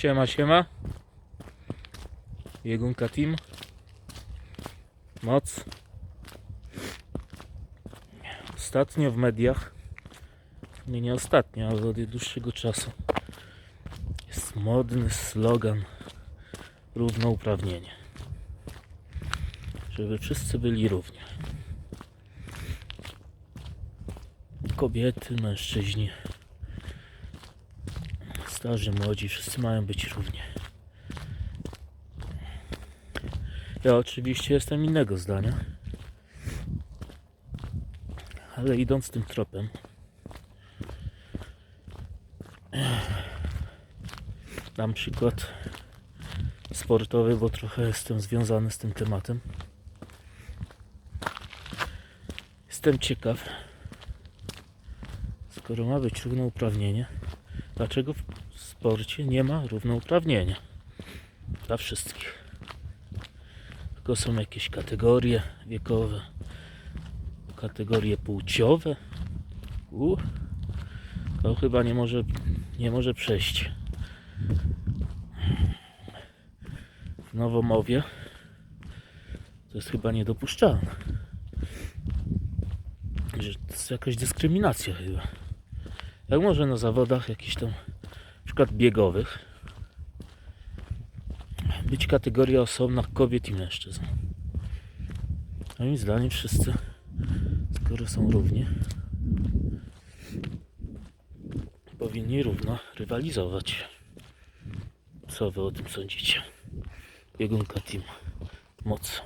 Siema, siema. Biegunka Team. Moc. Ostatnio w mediach, nie, nie ostatnio, ale od dłuższego czasu, jest modny slogan równouprawnienie. Żeby wszyscy byli równi. Kobiety, mężczyźni, starzy, młodzi, wszyscy mają być równi. Ja oczywiście jestem innego zdania. Ale idąc tym tropem, dam przykład sportowy, bo trochę jestem związany z tym tematem. Jestem ciekaw, skoro ma być równouprawnienie, dlaczego w sporcie nie ma równouprawnienia dla wszystkich. Tylko są jakieś kategorie wiekowe, kategorie płciowe. U, to chyba nie może, nie może przejść. W Nowomowie to jest chyba niedopuszczalne. To jest jakaś dyskryminacja chyba. Jak może na zawodach jakichś tam, na przykład biegowych, być kategoria osobna kobiet i mężczyzn. Moim zdaniem wszyscy, skoro są równi, powinni równo rywalizować. Co wy o tym sądzicie? Biegunka Team. Moc.